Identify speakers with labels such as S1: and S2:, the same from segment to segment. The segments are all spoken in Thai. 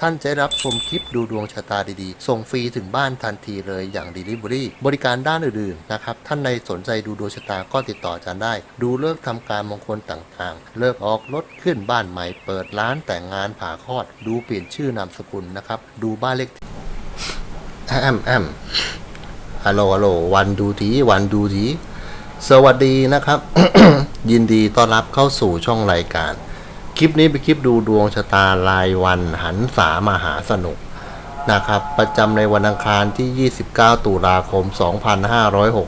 S1: ท่านจะรับชมคลิปดูดวงชะตาดีๆ ส่งฟรีถึงบ้านทันทีเลยอย่าง Delivery บริการด้านอื่นๆนะครับ ท่านในสนใจดูดวงชะตาก็ติดต่ออาจารย์ได้ ดูเลิกษ์ทำการมงคลต่างๆ เลิกออกรถขึ้นบ้านใหม่ เปิดร้านแต่งงานผ่าคลอด ดูเปลี่ยนชื่อนามสกุลนะครับ ดูบ้านเลขที่แอมแอมฮัลโหลฮัลโหลวันดูทีวันดูทีสวัสดีนะครับ ยินดีต้อนรับเข้าสู่ช่องรายการ คลิปนี้เป็นคลิปดูดวงชะตารายวันหันษามหาสนุกนะครับ ประจำในวันอังคารที่ 29 ตุลาคม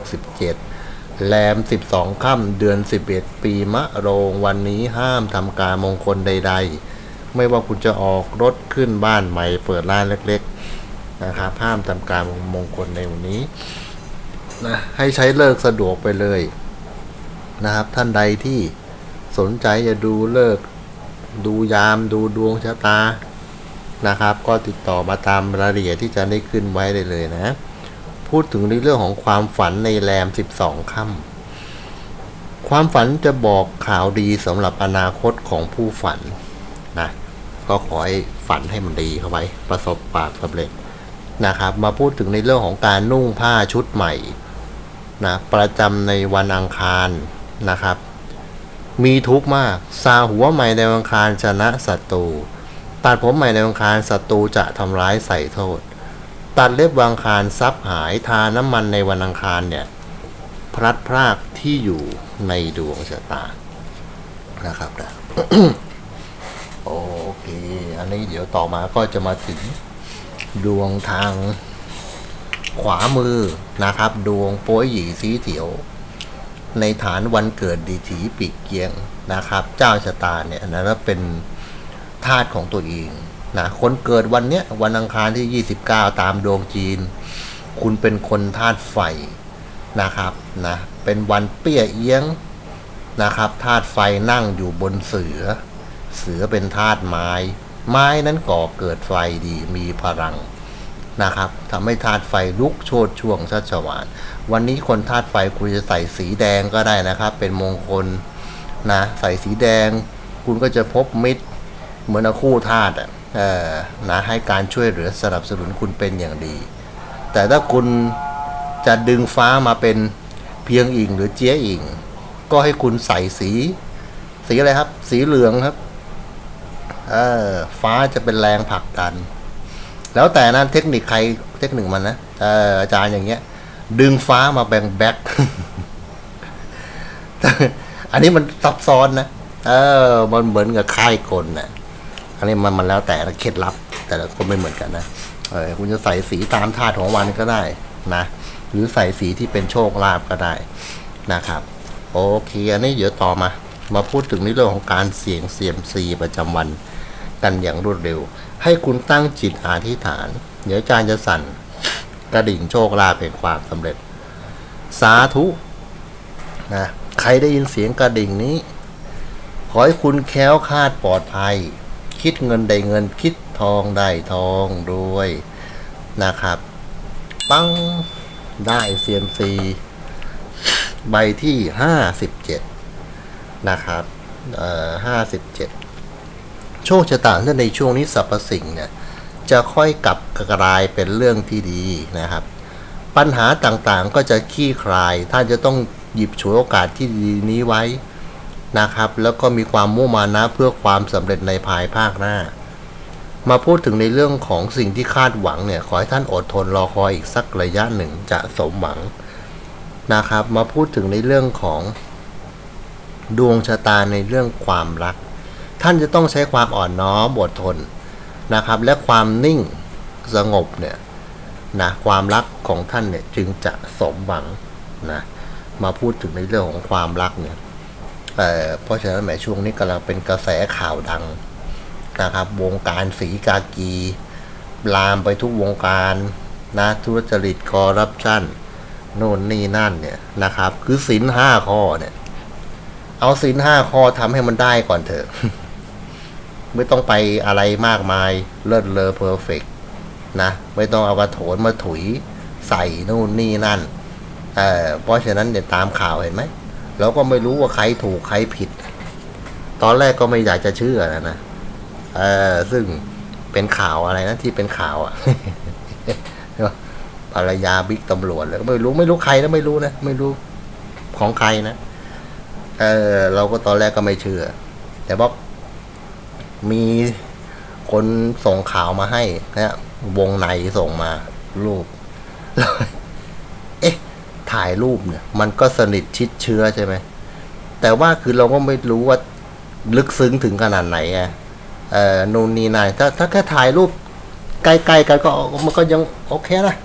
S1: 2567 แรม 12 ค่ำเดือน 11 ปีมะโรงวันนี้ห้ามทำการมงคลใด ๆ ไม่ว่าคุณจะออกรถขึ้นบ้านใหม่เปิดร้านเล็กๆนะครับห้ามทำการมงคลในวันนี้นะให้ใช้เลิกสะดวกไปเลยนะครับท่านใดที่สนใจจะดูเลิก ดูยามดูดวงชะตานะครับ ก็ติดต่อมาตามรายละเอียดที่จะได้ขึ้นไว้ได้เลยนะ พูดถึงในเรื่องของความฝันในแรม 12ค่ำความฝันจะบอกข่าวดีสำหรับอนาคตของผู้ฝันนะก็ขอให้ฝันให้มันดีเข้าไว้ ประสบความสำเร็จนะครับ มาพูดถึงในเรื่องของการนุ่งผ้าชุดใหม่นะประจำในวันอังคารนะครับ มีทุกข์มากซาหัวใหม่ในวังคารชนะศัตรู ตัดผมใหม่ในวังคารศัตรูจะทำร้ายใส่โทษ ตัดเล็บวังคารทรัพย์หายทาน้ำมันในวันอังคารเนี่ย พลัดพรากที่อยู่ในดวงชะตา นะครับนะโอเค อันนี้เดี๋ยวต่อมาก็จะมาถึงดวงทางขวามือนะครับ ดวงโป้ยหยีสีเถียว ในฐานวันเกิดดีถีปีกเกียงนะครับ เจ้าชะตาเนี่ยนะแล้วเป็นธาตุของตัวเองนะคนเกิดวันเนี้ยวันอังคารที่ 29 ตามดวงจีน คุณเป็นคนธาตุไฟนะครับนะเป็นวันเปี้ยเอี้ยงนะครับธาตุไฟนั่งอยู่บนเสือ เสือเป็นธาตุไม้ ไม้นั้นก่อเกิดไฟดีมีพลัง นะครับทำให้ธาตุไฟลุกโชดช่วงชัชวาน วันนี้คนธาตุไฟคุณจะใส่สีแดงก็ได้นะครับ เป็นมงคลนะใส่สีแดง คุณก็จะพบมิตรเหมือนคู่ธาตุอะเออนะให้การช่วยเหลือสนับสนุนคุณเป็นอย่างดี แต่ถ้าคุณจะดึงฟ้ามาเป็นเพียงอิงหรือเจี๊ยอิง ก็ให้คุณใส่สี สีอะไรครับ สีเหลืองครับ เออฟ้าจะเป็นแรงผลักดัน แล้วแต่นั้นเทคนิคใครเทคนิคมันนะอออาจารย์อย่างเงี้ย ดึงฟ้ามาแบ่งแบ็คอันนี้มันซับซ้อนนะเออ มันเหมือนกับค่ายกลนะอันนี้มันมันแล้วแต่ละเคล็ดลับ แต่ละคนไม่เหมือนกันนะเออคุณจะใส่สีตามธาตุของวันก็ได้นะ หรือใส่สีที่เป็นโชคลาภก็ได้นะครับ โอเคอันนี้เดี๋ยวต่อมา มาพูดถึงในเรื่องของการเสี่ยงเซียมซีประจำวันกันอย่างรวดเร็ว ให้คุณตั้งจิตอธิษฐาน เดี๋ยวจารย์จะสั่น กระดิ่งโชคลาภแห่งความสำเร็จ สาธุนะใครได้ยินเสียงกระดิ่งนี้ ขอให้คุณแค้วคาดปลอดภัย คิดเงินได้เงินคิดทองได้ทองด้วยนะครับ ปังได้เซียมซีใบที่ห้าสิบเจ็ดนะครับ เอ่อห้าสิบเจ็ด โชคชะตาในช่วงนี้สรรพสิ่งเนี่ยจะค่อยกลับกลายเป็นเรื่องที่ดีนะครับ ปัญหาต่างๆก็จะขี้คลาย ท่านจะต้องหยิบฉวยโอกาสที่ดีนี้ไว้นะครับ แล้วก็มีความมุ่งมานะเพื่อความสำเร็จในภายภาคหน้า มาพูดถึงในเรื่องของสิ่งที่คาดหวังเนี่ยขอให้ท่านอดทนรอคอยอีกสักระยะหนึ่งจะสมหวังนะครับ มาพูดถึงในเรื่องของดวงชะตาในเรื่องความรัก ท่านจะต้องใช้ความอ่อนน้อมอดทนนะครับ และความนิ่งสงบเนี่ยนะความรักของท่านเนี่ยจึงจะสมหวังนะมาพูดถึงในเรื่องของความรักเนี่ยเเพราะฉะนั้นแหมช่วงนี้กำลังเป็นกระแสข่าวดังนะครับ วงการสีกากี ลามไปทุกวงการนะธุรจริตคอร์รัปชันโน่นนี่นั่นเนี่ยนะครับ คือสินห้าข้อเนี่ย เอาสินห้าข้อทำให้มันได้ก่อนเถอะ ไม่ต้องไปอะไรมากมายเลิศเลอเพอร์เฟกนะ ไม่ต้องเอากระโถนมาถุยใส่นู่นนี่นั่นเออเพราะฉะนั้นเดี๋ยวตามข่าวเห็นไหมเราก็ไม่รู้ว่าใครถูกใครผิด ตอนแรกก็ไม่อยากจะเชื่อนะนะเออซึ่งเป็นข่าวอะไรนะที่เป็นข่าวอะภรรยาบิ๊กตำรวจเลยไม่รู้ไม่รู้ใครนะไม่รู้นะไม่รู้ของใครนะเออเราก็ตอนแรกก็ไม่เชื่อ แต่บอก มีคนส่งข่าวมาให้นะวงในส่งมารูป เอ๊ะ ถ่ายรูปเนี่ย มันก็สนิทชิดเชื้อใช่ไหม แต่ว่าคือเราก็ไม่รู้ว่าลึกซึ้งถึงขนาดไหนไงเอ่อนูนนีนายถ้าถ้าแค่ถ่ายรูปใกล้ๆกันก็มันก็ยังโอเคนะ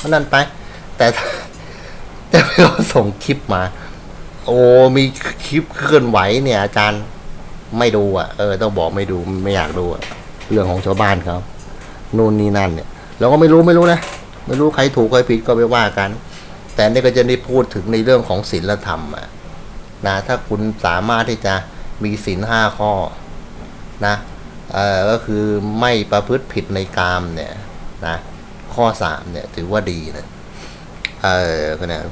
S1: มันนั่นไป แต่แต่เขาส่งคลิปมา โอ้มีคลิปเคลื่อนไหวเนี่ย อาจารย์ ไม่ดูอะเออต้องบอกไม่ดูไม่อยากดูอะเรื่องของชาวบ้านเขานู่นนี่นั่นเนี่ยเราก็ไม่รู้ไม่รู้นะไม่รู้ใครถูกใครผิดก็ไปว่ากัน แต่นี่ก็จะได้พูดถึงในเรื่องของศีลธรรมอะนะถ้าคุณสามารถที่จะมีศีลห้าข้อนะเออก็คือไม่ประพฤติผิดในกามเนี่ยนะข้อสามเนี่ยถือว่าดีนะเออก็เนี่ย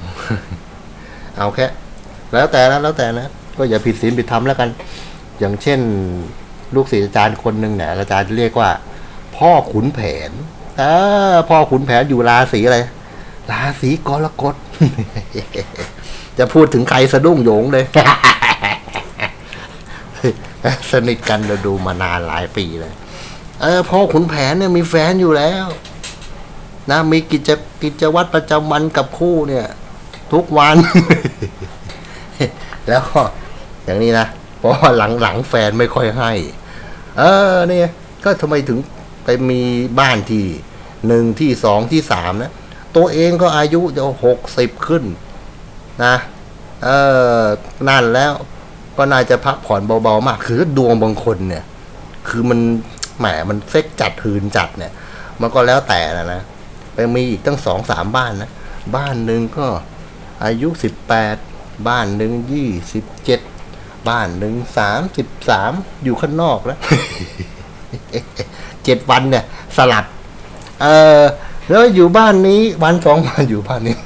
S1: เอาแค่แล้วแต่นะแล้วแต่นะก็อย่าผิดศีลผิดธรรมแล้วกัน อย่างเช่นลูกศิษย์อาจารย์คนหนึ่งเนี่ยอาจารย์เรียกว่า พ่อขุนแผนเออพ่อขุนแผนอยู่ราศีอะไรราศีกรกฎจะพูดถึงใครสะดุ้งโยงเลย สนิทกันเราดูมานานหลายปีเลย เออพ่อขุนแผนเนี่ยมีแฟนอยู่แล้ว นะมีกิจกิจวัตรประจำวันกับคู่เนี่ย ทุกวัน แล้วก็อย่างนี้นะ ราะว่าหลังๆแฟนไม่ค่อยให้ เออเนี่ยก็ทำไมถึงไปมีบ้านที่หนึ่งที่สองที่สามนะ ตัวเองก็อายุจะหกสิบขึ้นนะเออนั่นแล้วก็น่าจะพักผ่อนเบาๆมาก คือดวงบางคนเนี่ย คือมันแหมมันเซ็กจัดหืนจัดเนี่ย มันก็แล้วแต่นะนะไปมีอีกตั้งสองสามบ้านนะ บ้านหนึ่งก็อายุสิบแปดบ้านหนึ่งยี่สิบเจ็ด บ้านหนึ่งสามสิบสามอยู่ข้างนอกแล้วเจ็ดวันเนี่ย สลับ เออแล้วอยู่บ้านนี้ วันสองวันอยู่บ้านนี้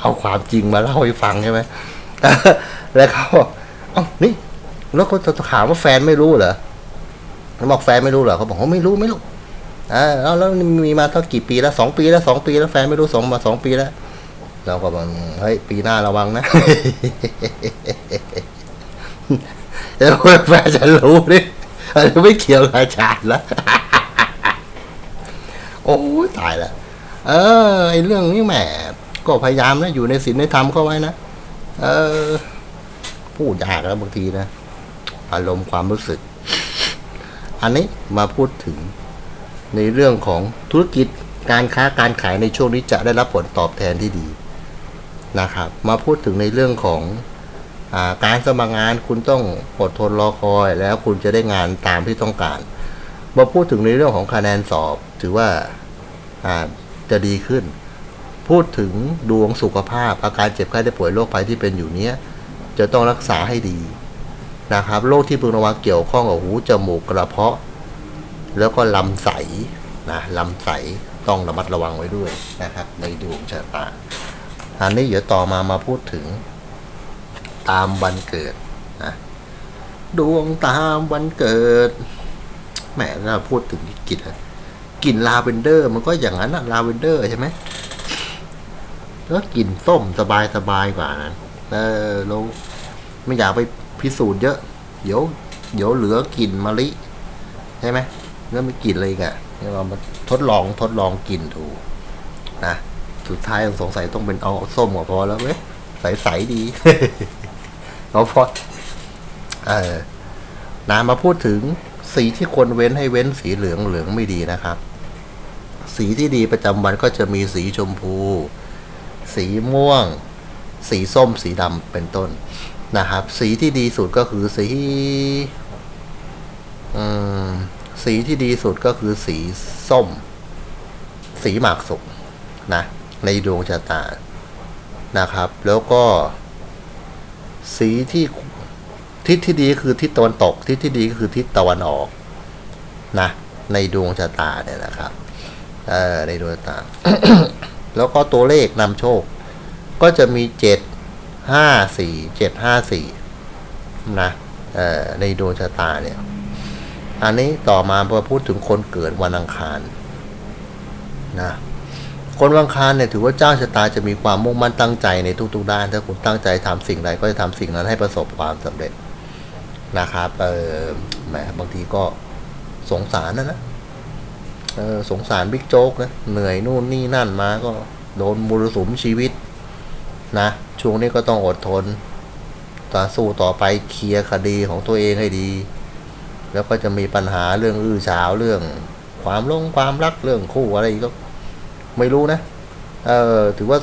S1: เอาความจริงมาเล่าให้ฟังใช่ไหมแล้วเขาบอกเอ้านี่แล้วเขาถามว่าแฟนไม่รู้เหรอเขาบอกแฟนไม่รู้เหรอเขาบอกว่าไม่รู้ไม่รู้อ่าแล้วแล้วมีมาเท่ากี่ปีแล้วสองปีแล้วสองปีแล้วแฟนไม่รู้สองมาสองปีแล้ว เราก็บอกเฮ้ยปีหน้าระวังนะแล้วแฟนจะรู้ดิอันนี้ไม่เกี่ยวกับอาจารย์ละโอ้ยตายละเออไอเรื่องนี้แหมก็พยายามนะอยู่ในศีลในธรรมเข้าไว้นะเออ พูดยากแล้วบางทีนะอารมณ์ความรู้สึก อันนี้มาพูดถึงในเรื่องของธุรกิจการค้าการขายในช่วงนี้จะได้รับผลตอบแทนที่ดี นะครับ มาพูดถึงในเรื่องของอาการสมัครงานคุณต้องอดทนรอคอย แล้วคุณจะได้งานตามที่ต้องการ มาพูดถึงในเรื่องของคะแนนสอบถือว่าาจะดีขึ้น พูดถึงดวงสุขภาพ อาการเจ็บไข้ได้ป่วยโรคภัยที่เป็นอยู่เนี้ยจะต้องรักษาให้ดีนะครับโรคที่พึงระวังเกี่ยวข้องกับหูจมูกกระเพาะ แล้วก็ลำไส้นะลำไส้ต้องระมัดระวังไว้ด้วยนะครับในดวงชะตา อันนี้เดี๋ยวต่อมามาพูดถึง ตามวันเกิดนะดวงตามวันเกิดแหมเราพูดถึงกลิ่นกลิ่นลาเวนเดอร์ มันก็อย่างนั้นอะลาเวนเดอร์ใช่ไหมแล้วกลิ่นส้มสบายสบายกว่านั้นเออเราไม่อยากไปพิสูจน์เยอะ เดี๋ยว เดี๋ยวเหลือกลิ่นมะลิใช่ไหมแล้วไม่กลิ่นอะไรกันเรามาทดลองทดลองกลิ่นดูนะ สุดท้ายสงสัยต้องเป็นเอาส้มกว่าพอแล้วเว้ยใสๆดีเราพอเออนะมาพูดถึงสีที่ควรเว้นให้เว้นสีเหลืองเหลืองไม่ดีนะครับ สีที่ดีประจำวันก็จะมีสีชมพู สีม่วง สีส้ม สีดำเป็นต้นนะครับ สีที่ดีสุดก็คือสีอืมสีที่ดีสุดก็คือสีส้ม สีหมากสุกนะ ในดวงชะตานะครับ แล้วก็สีที่ทิศที่ดีคือทิศตะวันตก ทิศที่ดีก็คือทิศตะวันออกนะในดวงชะตาเนี่ยนะครับเออในดวงชะตา แล้วก็ตัวเลขนำโชค ก็จะมีเจ็ดห้าสี่เจ็ดห้าสี่นะเออในดวงชะตาเนี่ย อันนี้ต่อมาพอพูดถึงคนเกิดวันอังคารนะ คนวังคารเนี่ยถือว่าเจ้าชะตาจะมีความมุ่งมั่นตั้งใจในทุกๆด้าน ถ้าคุณตั้งใจทำสิ่งใดก็จะทำสิ่งนั้นให้ประสบความสำเร็จนะครับเออแหมบางทีก็สงสารนะนะเออสงสารบิ๊กโจ๊กนะเหนื่อยนู่นนี่นั่นมาก็โดนมรสุมชีวิตนะช่วงนี้ก็ต้องอดทนต่อสู้ต่อไปเคลียร์คดีของตัวเองให้ดี แล้วก็จะมีปัญหาเรื่องอื้อฉาวเรื่อง ความลงความรักเรื่องคู่อะไรก็ ไม่รู้นะ เออ ถือว่า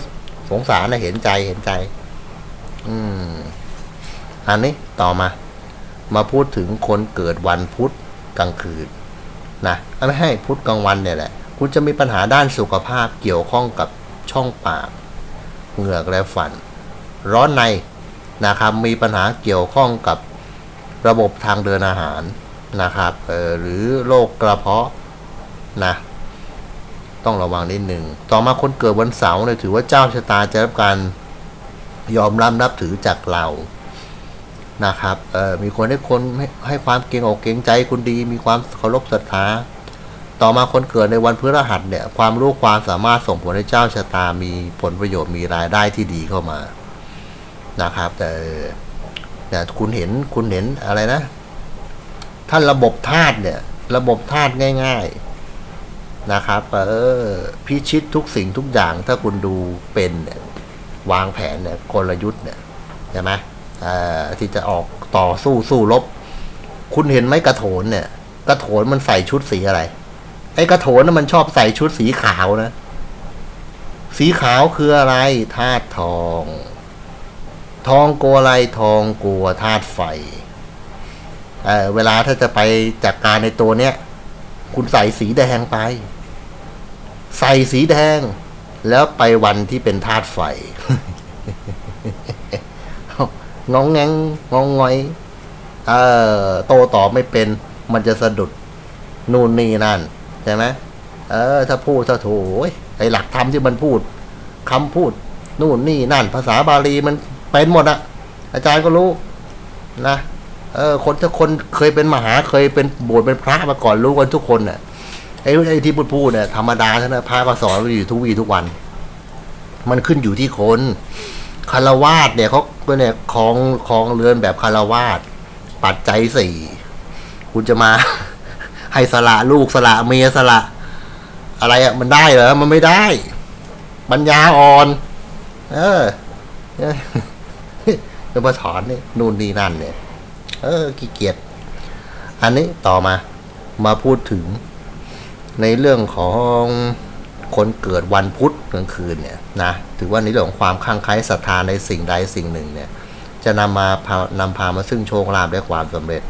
S1: สงสารนะเห็นใจเห็นใจ อืม อันนี้ต่อมา มาพูดถึงคนเกิดวันพุธกลางคืนนะอะไม่ให้พุธกลางวันเนี่ยแหละ คุณจะมีปัญหาด้านสุขภาพเกี่ยวข้องกับช่องปาก เหงือกและฟัน ร้อนในนะครับมีปัญหาเกี่ยวข้องกับระบบทางเดินอาหารนะครับ เออหรือโรคกระเพาะนะ ต้องระวังนิดหนึ่ง ต่อมาคนเกิดวันเสาร์เนี่ยถือว่าเจ้าชะตาจะรับการยอมรับนับถือจากเรานะครับมีคนให้คนให้ให้ความเกรงอกเกรงใจคุณดี มีความเคารพศรัทธาต่อมาคนเกิดในวันพฤหัสเนี่ยความรู้ความสามารถส่งผลให้เจ้าชะตามีผลประโยชน์มีรายได้ที่ดีเข้ามานะครับ แต่เนี่ยคุณเห็นคุณเห็นอะไรนะ ท่านระบบธาตุเนี่ย ระบบธาตุง่าย ๆ นะครับเออพิชิตทุกสิ่งทุกอย่างถ้าคุณดูเป็นเนี่ยวางแผนเนี่ยกลยุทธ์เนี่ยใช่ไหมอ่อที่จะออกต่อสู้สู้รบ คุณเห็นไหมกระโถนเนี่ย กระโถนมันใส่ชุดสีอะไร ไอ้กระโถนน่ะมันชอบใส่ชุดสีขาวนะ สีขาวคืออะไรธาตุทอง ทองกลัวอะไรทองกลัวธาตุไฟเเวลาถ้าจะไปจัดการในตัวเนี้ย คุณใส่สีแดงไป ใส่สีแดง แล้วไปวันที่เป็นธาตุไฟงองแงงงองงอย เออโตต่อไม่เป็น มันจะสะดุดนู่นนี่นั่นใช่ไหมเออ ถ้าพูดถ้าโถยไอหลักธรรมที่มันพูดคำพูด นู่นนี่นั่น ภาษาบาลีมันเป็นหมดอะอาจารย์ก็รู้นะเออ คนถ้าคนเคยเป็นมหาเคยเป็นบวชเป็นพระมาก่อนรู้กันทุกคนน่ะ ไอ้ไอ้ที่พูดพูดเนี่ยธรรมดาท่านนะพระก็สอนอยู่ทุกวีทุกวัน มันขึ้นอยู่ที่คนคารวาสเนี่ยเขาเนี่ยคลองคลองเรือนแบบคารวาสปัจจัยสี่คุณจะมา ให้สละลูกสละเมียสละ อะไรอะมันได้เหรอมันไม่ได้ปัญญาอ่อนเออเออจะมาถอนนี่นู่นนี่นั่นเนี่ย เออขี้เกียจอันนี้ต่อมา มาพูดถึง ในเรื่องของคนเกิดวันพุธกลางคืนเนี่ยนะถือว่าในเรื่องของความคลั่งไคล้ศรัทธาในสิ่งใดสิ่งหนึ่งเนี่ยจะนำมาพานำพามาซึ่งโชคลาภและความสำเร็จ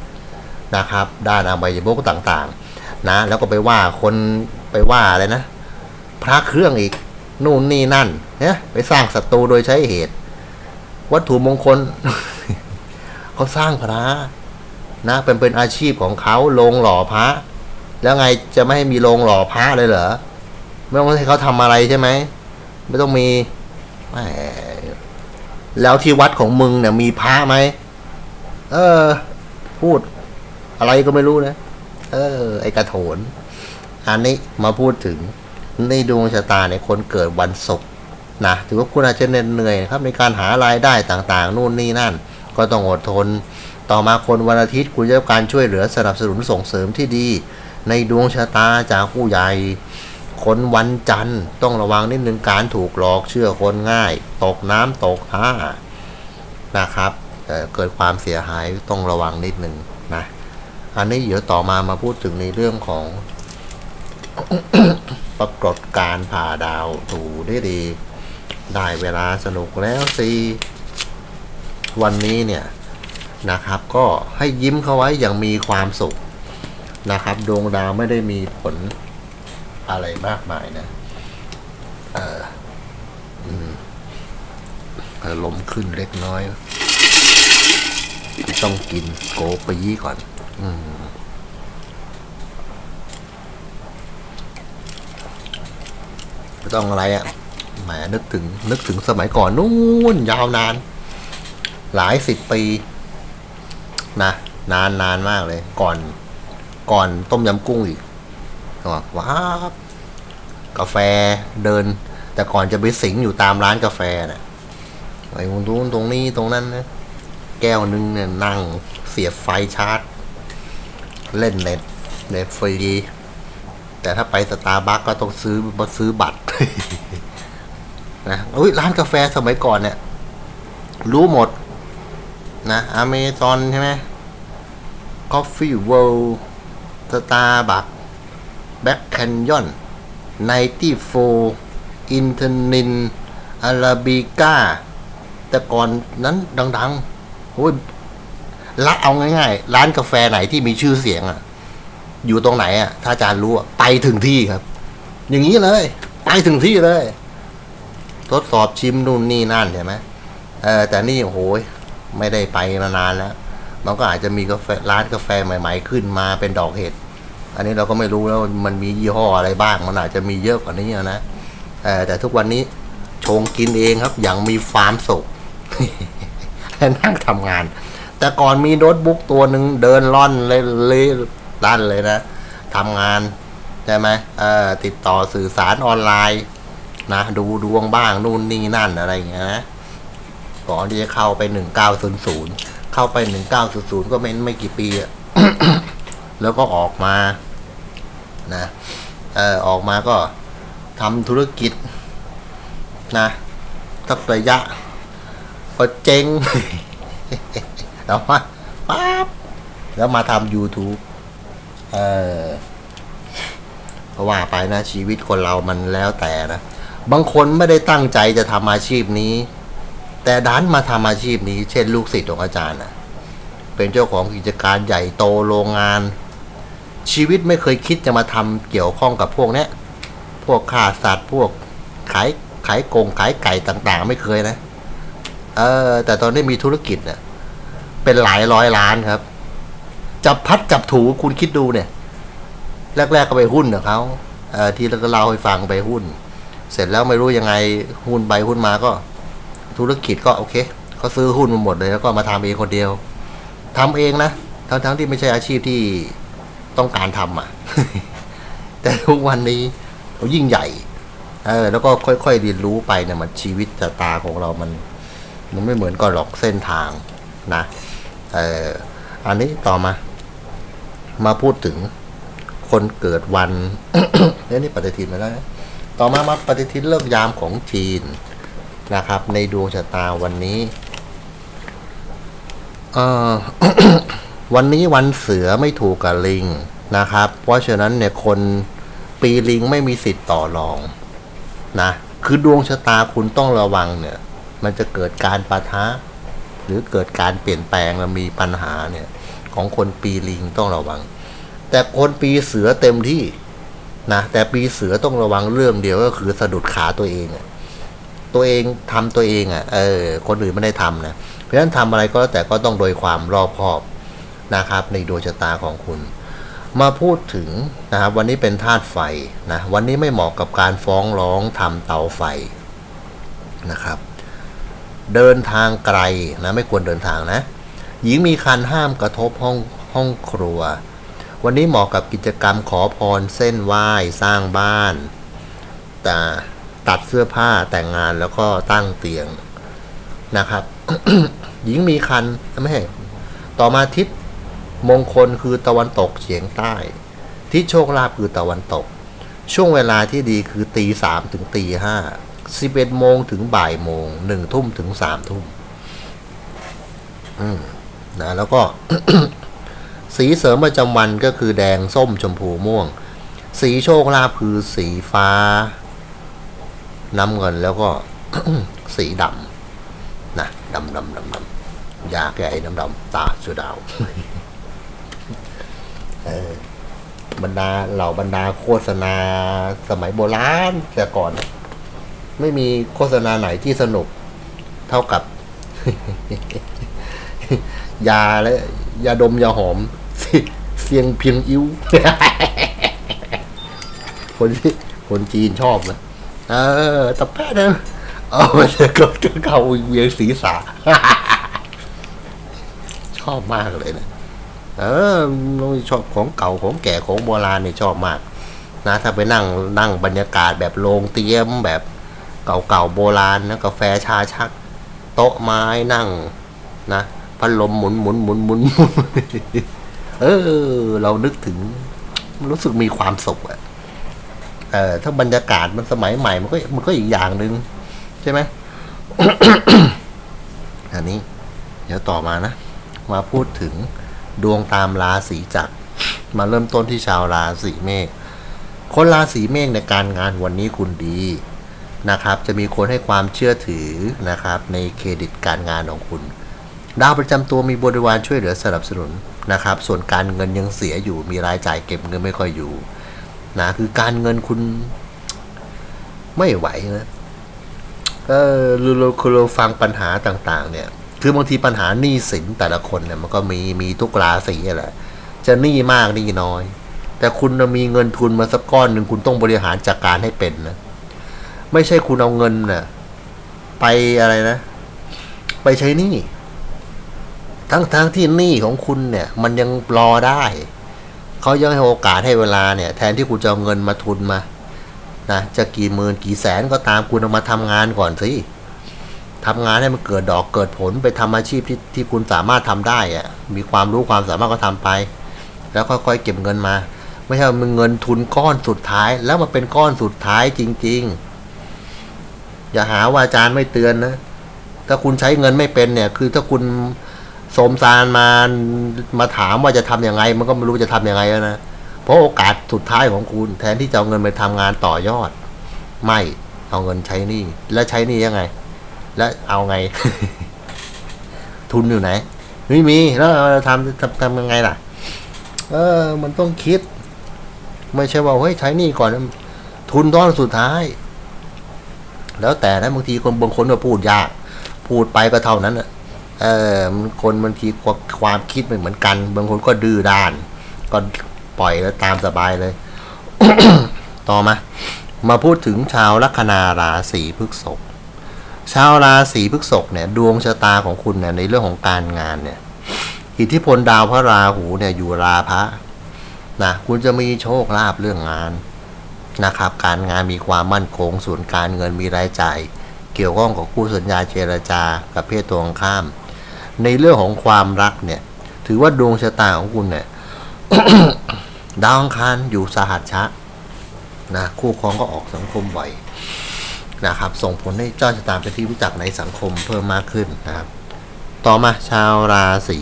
S1: นะครับ ด้านอบายมุกต่างๆนะแล้วก็ไปว่าคนไปว่าอะไรนะ พระเครื่องอีกนู่นนี่นั่นเนี่ยไปสร้างศัตรูโดยใช้เหตุ วัตถุมงคลเขาสร้างพระนะเป็นเป็นอาชีพของเขาลงหล่อพระ แล้วไงจะไม่ให้มีโรงหล่อพระเลยเหรอ ไม่ต้องให้เขาทำอะไรใช่ไหม ไม่ต้องมีแหมแล้วที่วัดของมึงเนี่ยมีพระไหม เออ พูด อะไรก็ไม่รู้นะ เออ ไอกระโถน อันนี้มาพูดถึงในดวงชะตาเนี่ยคนเกิดวันศุกร์นะถือว่าคุณอาจจะเหนื่อยครับในการหารายได้ต่างๆ นู่นนี่นั่น ก็ต้องอดทน ต่อมาคนวันอาทิตย์คุณจะได้รับการช่วยเหลือสนับสนุนส่งเสริมที่ดี ในดวงชะตาจากผู้ใหญ่ คนวันจันทร์ต้องระวังนิดนึงการถูกหลอกเชื่อคนง่าย ตกน้ำตกท่านะครับเอ่เกิดความเสียหายต้องระวังนิดนึงนะอันนี้เดี๋ยวต่อมามาพูดถึงในเรื่องของ ปรากฏการผ่าดาวถูได้ดีได้เวลาสนุกแล้วสิวันนี้เนี่ยนะครับก็ให้ยิ้มเข้าไว้อย่างมีความสุข นะครับ ดวงดาวไม่ได้มีผลอะไรมากมายนะเอออืมขึ้นเล็กน้อย ต้องกินโกปีก่อน อืมต้องอะไรอะ่ะแหมนึกถึง นึกถึงสมัยก่อนนู่นยาวนาน หลายสิบปี นะ นานนานมากเลย ก่อน ก่อนต้มยำกุ้งอีกว่าวกาแฟเดิน แต่ก่อนจะไปสิงอยู่ตามร้านกาแฟน่ะไอ้ตรงนู้นตรงนี้ตรงนั้นนะแก้วนึงเนี่ยนั่งเสียบไฟชาร์จ เล่นเน็ตเน็ตฟรีแต่ถ้าไปสตาร์บัคก็ต้องซื้อมาซื้อบัตรนะอุ้ยร้านกาแฟสมัยก่อนเนี่ย รู้หมดนะอเมซอนใช่ไหม Coffee World Starbucks Black Canyon 94 Internin Arabica แต่ก่อนนั้นดังๆโอ้ยละเอาง่ายๆ ร้านกาแฟไหนที่มีชื่อเสียงอะอยู่ตรงไหนอะ ถ้าอาจารย์รู้ไปถึงที่ครับ อย่างนี้เลย ไปถึงที่เลย ทดสอบชิมนู่นนี่นั่นใช่ไหมเออแต่นี่โอ้โหยไม่ได้ไปมานานแล้ว มันก็อาจจะมีกาแฟร้านกาแฟใหม่ ๆ ขึ้นมาเป็นดอกเห็ด อันนี้เราก็ไม่รู้แล้วมันมียี่ห้ออะไรบ้าง มันอาจจะมีเยอะกว่านี้นะแต่ทุกวันนี้ชงกินเองครับ อย่างมีความสุขนั่งทำงาน แต่ก่อนมีโน้ตบุ๊กตัวหนึ่งเดินล่อนเลยเลยลั่นเลยนะทำงานใช่ไหมติดต่อสื่อสารออนไลน์นะดูดวงบ้างนู่นนี่นั่นอะไรอย่างเงี้ยนะก่อนที่จะเข้าไปหนึ่งเก้าศูนย์ศูนย์ เข้าไปหนึ่งเก้าศูนย์ศูนย์ก็ไม่ไม่กี่ปีอะแล้วก็ออกมานะเออออกมาก็ทำธุรกิจนะสักระยะ ก็เจ๊งแล้วมาปั๊บแล้วมาทำ YouTube เออเพราะว่าไปนะชีวิตคนเรามันแล้วแต่นะ บางคนไม่ได้ตั้งใจจะทำอาชีพนี้ แต่ดันมาทำอาชีพนี้ เช่นลูกศิษย์ของอาจารย์นะเป็นเจ้าของกิจการใหญ่โตโรงงาน ชีวิตไม่เคยคิดจะมาทำเกี่ยวข้องกับพวกเนี้ยพวกฆ่าสัตว์พวกขายขายกงขายไก่ต่างๆ ไม่เคยนะ เออ แต่ตอนนี้มีธุรกิจเนี่ยเป็นหลายร้อยล้านครับ จับพัดจับถูคุณคิดดูเนี่ย แรก ๆ ก็ไปหุ้นกับเขาเออที่เราก็เล่าให้ฟังไปหุ้น เสร็จแล้วไม่รู้ยังไงหุ้นไปหุ้นมาก็ ธุรกิจก็โอเคเขาซื้อหุ้นมาหมดเลยแล้วก็มาทำเองคนเดียวทำเองนะทั้งๆที่ไม่ใช่อาชีพที่ต้องการทำอะ แต่ทุกวันนี้เขายิ่งใหญ่ เออ แล้วก็ค่อยๆเรียนรู้ไปเนี่ยมันชีวิตชะตาของเรามัน มันไม่เหมือนกันหรอกเส้นทางนะเอออันนี้ต่อมา มาพูดถึงคนเกิดวันเอ้ยนี่ปฏิทินมาแล้ว ต่อมามาปฏิทินเลิกยามของจีน นะครับ ในดวงชะตาวันนี้วันนี้วันเสือไม่ถูกกับลิงนะครับ เพราะฉะนั้นเนี่ยคนปีลิงไม่มีสิทธิ์ต่อรองนะคือดวงชะตาคุณต้องระวังเนี่ย มันจะเกิดการปะทะหรือเกิดการเปลี่ยนแปลงและมีปัญหาเนี่ย ของคนปีลิงต้องระวัง แต่คนปีเสือเต็มที่นะแต่ปีเสือต้องระวังเรื่องเดียวก็คือสะดุดขาตัวเองอะ ตัวเองทำตัวเองอะ่ะเออคนอื่นไม่ได้ทำนะเพราะฉะนั้นทำอะไรก็แล้วแต่ก็ต้องโดยความรอบคอบนะครับ ในดวงชะตาของคุณ มาพูดถึงนะครับวันนี้เป็นธาตุไฟนะวันนี้ไม่เหมาะกับการฟ้องร้องทำเตาไฟนะครับ เดินทางไกลนะไม่ควรเดินทางนะหญิงมีคันห้ามกระทบห้องห้องครัว วันนี้เหมาะกับกิจกรรมขอพรเส้นไหว้สร้างบ้านแต่ ตัดเสื้อผ้าแต่งงานแล้วก็ตั้งเตียงนะครับ หญิงมีคันไม่ใช่ต่อมาทิศมงคลคือตะวันตกเฉียงใต้ ทิศโชคลาภคือตะวันตก ช่วงเวลาที่ดีคือตีสามถึงตีห้าสิบเอ็ดโมงถึงบ่ายโมงหนึ่งทุ่มถึงสามทุ่มอืมนะแล้วก็ สีเสริมประจำวันก็คือแดงส้มชมพูม่วง สีโชคลาภคือสีฟ้า น้ำเงินแล้วก็สีดำนะดำดำดำดำยาแก้ไอ้น้ำดำตาสือดาวบรรดาเหล่าบรรดาโฆษณาสมัยโบราณแต่ก่อน ไม่มีโฆษณาไหนที่สนุกเท่ากับ ยาและยาดมยาหอมเสียงเพียงอิ้วคนที่คนจีนชอบนะ เออตะแปะนอะเอาไปเลยก็จะเข้าเวียนศีรษะชอบมากเลยนะเออชอบของเก่าของแก่ของโบราณเนี่ยชอบมาก นะ ถ้าไปนั่งนั่งบรรยากาศแบบโรงเตรียมแบบเก่าๆโบราณนะกาแฟชาชัก โต๊ะไม้นั่ง นะพัดลมหมุนหมุนหมุนหมุนหมุนเออ เรานึกถึง รู้สึกมีความสุขอะ เออถ้าบรรยากาศมันสมัยใหม่มันก็มันก็อีกอย่างหนึ่งใช่ไหมอันนี้ เดี๋ยวต่อมานะ มาพูดถึงดวงตามราศีจักรมาเริ่มต้นที่ชาวราศีเมษคนราศีเมษในการงานวันนี้คุณดีนะครับ จะมีคนให้ความเชื่อถือนะครับ ในเครดิตการงานของคุณ ดาวประจำตัวมีบริวารช่วยเหลือสนับสนุนนะครับ ส่วนการเงินยังเสียอยู่มีรายจ่ายเก็บเงินไม่ค่อยอยู่ นะคือการเงินคุณไม่ไหวนะเออเราเราคือเราฟังปัญหาต่าง ๆ เนี่ย คือบางทีปัญหาหนี้สินแต่ละคนเนี่ย มันก็มีมีทุกราศีแหละ จะหนี้มากหนี้น้อย แต่คุณมีเงินทุนมาสักก้อนหนึ่งคุณต้องบริหารจัดการให้เป็นนะไม่ใช่คุณเอาเงินน่ะไปอะไรนะ ไปใช้หนี้ทั้งทั้งที่หนี้ของคุณเนี่ย มันยังรอได้ เขายังให้โอกาสให้เวลาเนี่ย แทนที่คุณจะเอาเงินมาทุนมานะจะกี่หมื่นกี่แสนก็ตามคุณเอามาทำงานก่อนสิทำงานให้มันเกิดดอกเกิดผลไปทำอาชีพที่ที่คุณสามารถทำได้อะมีความรู้ความสามารถก็ทำไป แล้วค่อยๆเก็บเงินมา ไม่ใช่มันเงินทุนก้อนสุดท้าย แล้วมันเป็นก้อนสุดท้ายจริง ๆ อย่าหาว่าอาจารย์ไม่เตือนนะถ้าคุณใช้เงินไม่เป็นเนี่ย คือถ้าคุณ สมซานมามาถามว่าจะทำยังไง มันก็ไม่รู้จะทำยังไงแล้วนะเพราะโอกาสสุดท้ายของคุณแทนที่จะเอาเงินไปทำงานต่อยอด ไม่เอาเงินใช้นี้แล้วใช้นี้ยังไง แล้วเอาไง ทุนอยู่ไหนไม่มีแล้วเราทำทำทำยังไงล่ะ เออ มันต้องคิด ไม่ใช่ว่าเฮ้ยใช้นี้ก่อน ทุนตอนสุดท้าย แล้วแต่นะบางทีคนบางคนก็พูดยาก พูดไปก็เท่านั้นอะ เออมันคนบางทีความคิดไม่เหมือนกัน บางคนก็ดื้อด้าน ก็ปล่อยแล้วตามสบายเลย ต่อมา มาพูดถึงชาวลัคนาราศีพฤษภชาวราศีพฤษภเนี่ยดวงชะตาของคุณเนี่ยในเรื่องของการงานเนี่ยอิทธิพลดาวพระราหูเนี่ยอยู่ราพะนะคุณจะมีโชคลาภเรื่องงานนะครับ การงานมีความมั่นคงส่วนการเงินมีรายจ่าย เกี่ยวข้องกับคู่สัญญาเจรจา กับเพศตรงข้าม ในเรื่องของความรักเนี่ย ถือว่าดวงชะตาของคุณเนี่ยดาวอังคารอยู่สหัสชะนะคู่ครองก็ออกสังคมบ่อยนะครับ ส่งผลให้เจ้าชะตาเป็นที่รู้จักในสังคมเพิ่มมากขึ้นนะครับ ต่อมาชาวราศี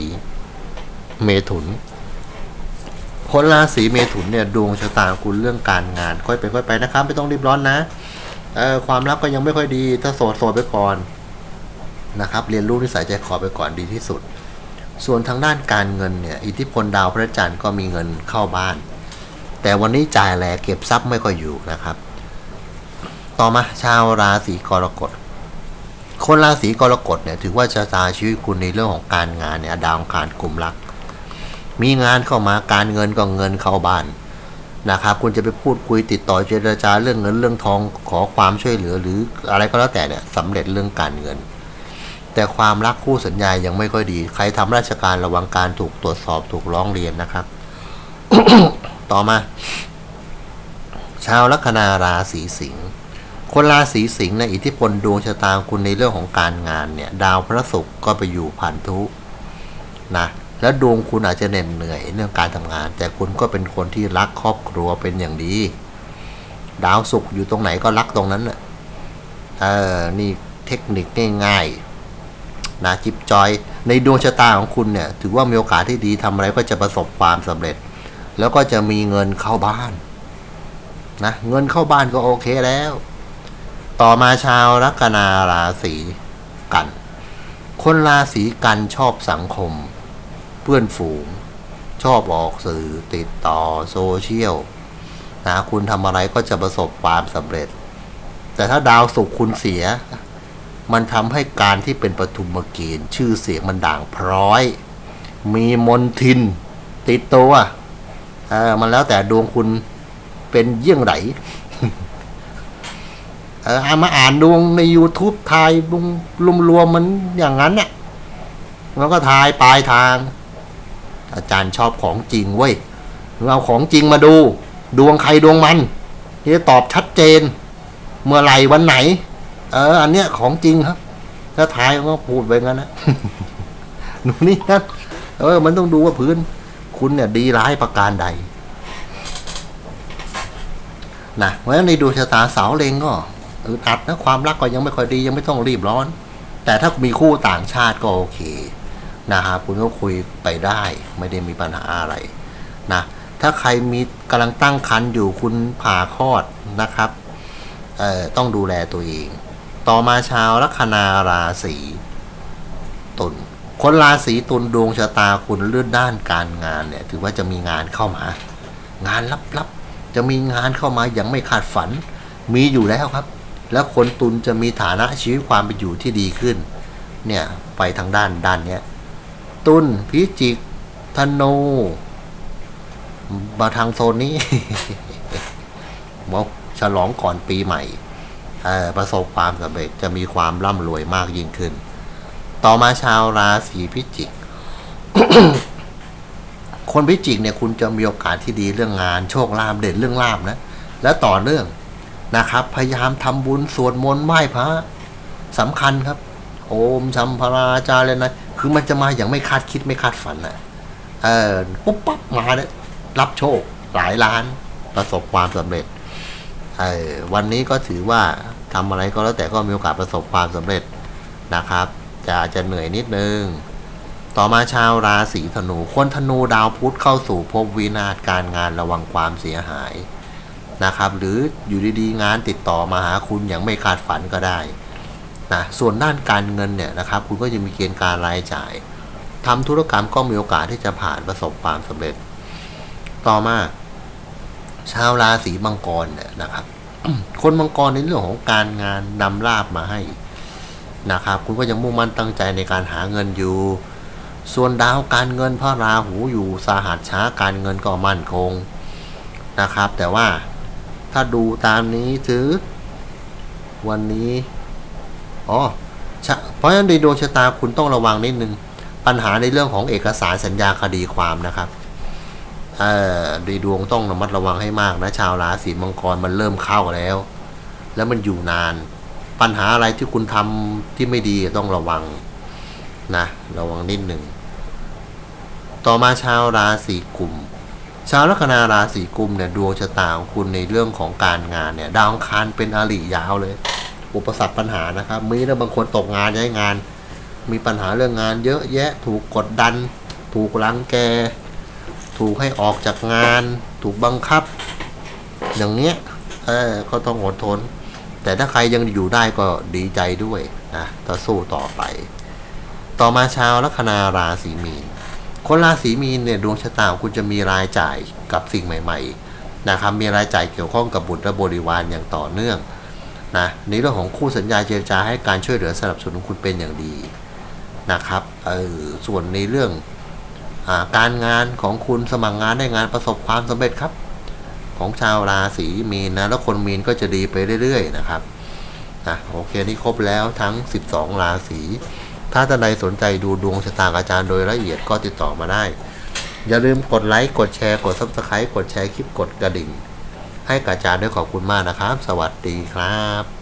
S1: เมถุนคนราศีเมถุนเนี่ยดวงชะตาของคุณเรื่องการงาน ค่อยไปค่อยไปนะครับ ไม่ต้องรีบร้อนนะความรักก็ยังไม่ค่อยดี ถ้าโสดโสดไปก่อน นะครับ เรียนรู้นิสัยใจคอไปก่อนดีที่สุด ส่วนทางด้านการเงินเนี่ยอิทธิพลดาวพระจันทร์ก็มีเงินเข้าบ้าน แต่วันนี้จ่ายแหลเก็บทรัพย์ไม่ค่อยอยู่นะครับ ต่อมาชาวราศีกรกฎคนราศีกรกฎเนี่ยถือว่าชะตาชีวิตคุณในเรื่องของการงานเนี่ยดาวอังคารกลุ่มรัก มีงานเข้ามาการเงินก็เงินเข้าบ้านนะครับคุณจะไปพูดคุยติดต่อเจรจาเรื่องเงินเรื่องทองขอความช่วยเหลือหรืออะไรก็แล้วแต่เนี่ยสำเร็จเรื่องการเงิน แต่ความรักคู่สัญญายังไม่ค่อยดี ใครทำราชการระวังการถูกตรวจสอบถูกร้องเรียนนะครับ ต่อมา ชาวลัคนาราศีสิงห์คนราศีสิงห์ในอิทธิพลดวงชะตาคุณในเรื่องของการงานเนี่ย ดาวพระศุกร์ก็ไปอยู่พันธุนะแล้วดวงคุณอาจจะเหน็ดเหนื่อยเรื่องการทำงาน แต่คุณก็เป็นคนที่รักครอบครัวเป็นอย่างดี ดาวศุกร์อยู่ตรงไหนก็รักตรงนั้นน่ะเออนี่เทคนิคง่ายๆ นะจิบจอย ในดวงชะตาของคุณเนี่ย ถือว่ามีโอกาสที่ดีทำอะไรก็จะประสบความสำเร็จ แล้วก็จะมีเงินเข้าบ้านนะเงินเข้าบ้านก็โอเคแล้ว ต่อมาชาวลัคนาราศีกันคคนราศีกันชอบสังคม เพื่อนฝูง ชอบออกสื่อติดต่อโซเชียลนะคุณทำอะไรก็จะประสบความสำเร็จ แต่ถ้าดาวสุขคุณเสีย มันทำให้การที่เป็นปฐุมเกณฑ์ชื่อเสียงมันด่างพร้อย มีมนทิน ติดตัวเออมันแล้วแต่ดวงคุณเป็นเยี่ยงไรเออามาอ่านดวงใน YouTube ทายดวงรวมๆมันอย่างนั้นน่ะแล้วก็ทายปลายทาง อาจารย์ชอบของจริงเว้ยเอาของจริงมาดู ดวงใครดวงมันที่จะตอบชัดเจน เมื่อไหร่วันไหน เออ อันเนี้ยของจริงครับ ถ้าทายก็พูดไปงั้นนะหนูนี่นะเออ มันต้องดูว่าพื้น คุณเนี่ย ดีร้ายประการใดนะเพราะฉะนั้นในดวงชะตาสาวเลงก็อึดอัดนะความรักก็ยังไม่ค่อยดียังไม่ต้องรีบร้อน แต่ถ้ามีคู่ต่างชาติก็โอเคนะครับคุณก็คุยไปได้ไม่ได้มีปัญหาอะไรนะถ้าใครมีกำลังตั้งครรภ์อยู่คุณผ่าคลอดนะครับเอ่อต้องดูแลตัวเอง ต่อมาชาวลัคนาราศีตุลคนราศีตุลดวงชะตาคุณเลื่อนด้านการงานเนี่ย ถือว่าจะมีงานเข้ามา งานลับๆ จะมีงานเข้ามาอย่างไม่คาดฝัน มีอยู่แล้วครับ แล้วคนตุลจะมีฐานะชีวิตความเป็นอยู่ที่ดีขึ้น เนี่ยไปทางด้านด้านเนี้ยตุลพิจิกธนูมาทางโซนนี้บอกฉลองก่อนปีใหม่ ประสบความสำเร็จจะมีความร่ำรวยมากยิ่งขึ้น ต่อมาชาวราศีพิจิก คนพิจิกเนี่ยคุณจะมีโอกาสที่ดีเรื่องงาน โชคลาภเด่นเรื่องลาบนะ และต่อเนื่องนะครับ พยายามทำบุญสวดมนต์ไหว้พระสำคัญครับ โอมชัมพราจาเลยนะ คือมันจะมาอย่างไม่คาดคิดไม่คาดฝันนะเออปุ๊บปั๊บมาเนี่ยรับโชคหลายล้านประสบความสำเร็จ ออวันนี้ก็ถือว่าทำอะไรก็แล้วแต่ก็มีโอกาสประสบความสำเร็จนะครับ จะจะเหนื่อยนิดนึง ต่อมาชาวราศีธนู คนธนูดาวพุธเข้าสู่ภพวินาศการงานระวังความเสียหายนะครับ หรืออยู่ดีๆ งานติดต่อมาหาคุณอย่างไม่คาดฝันก็ได้นะส่วนด้านการเงินเนี่ยนะครับ คุณก็จะมีเกณฑ์การรายจ่ายทำธุรกรรมก็มีโอกาสที่จะผ่านประสบความสำเร็จ ต่อมา ชาวราศีมังกรเนี่ยนะครับ คนมังกรในเรื่องของการงานนำลาบมาให้นะครับ คุณก็ยังมุ่งมั่นตั้งใจในการหาเงินอยู่ ส่วนดาวการเงินพระราหูอยู่สาหัสช้าการเงินก็มั่นคงนะครับ แต่ว่าถ้าดูตามนี้ถือ วันนี้อ๋อชะเพราะฉะนั้นในดวงชะตาคุณต้องระวังนิดนึง ปัญหาในเรื่องของเอกสารสัญญาคดีความนะครับ เอ่อในดวงต้องระมัดระวังให้มากนะชาวราศีมังกรมันเริ่มเข้าแล้ว แล้วมันอยู่นาน ปัญหาอะไรที่คุณทำที่ไม่ดีต้องระวังนะระวังนิดหนึ่ง ต่อมาชาวราศีกุม ชาวลัคนาราศีกุมเนี่ยดวงชะตาของคุณในเรื่องของการงานเนี่ยดาวคารเป็นอาริยาวเลย อุปสรรคปัญหานะครับมีแล้วบางคนตกงานย้ายงาน มีปัญหาเรื่องงานเยอะแยะถูกกดดัน ถูกรังแก ถูกให้ออกจากงาน ถูกบังคับ อย่างเนี้ยเออก็ต้องอดทน แต่ถ้าใครยังอยู่ได้ก็ดีใจด้วยนะก็สู้ต่อไป ต่อมาชาวลัคนาราศีมีน คนราศีมีนเนี่ยดวงชะตาของคุณจะมีรายจ่ายกับสิ่งใหม่ ๆ นะครับมีรายจ่ายเกี่ยวข้องกับบุตรและบริวารอย่างต่อเนื่องนะในเรื่องของคู่สัญญาเจรจาให้การช่วยเหลือสนับสนุนคุณเป็นอย่างดีนะครับเออส่วนในเรื่อง การงานของคุณสมัครงานได้งานประสบความสำเร็จครับ ของชาวราศีมีนนะ แล้วคนมีนก็จะดีไปเรื่อยๆนะครับนะโอเคนี่ครบแล้วทั้ง 12 ราศีถ้าท่านใดสนใจดูดวงชะตาอาจารย์โดยละเอียดก็ติดต่อมาได้ อย่าลืมกดไลค์กดแชร์กด subscribe กดแชร์คลิปกดกระดิ่ง ให้กับอาจารย์ด้วยขอบคุณมากนะครับ สวัสดีครับ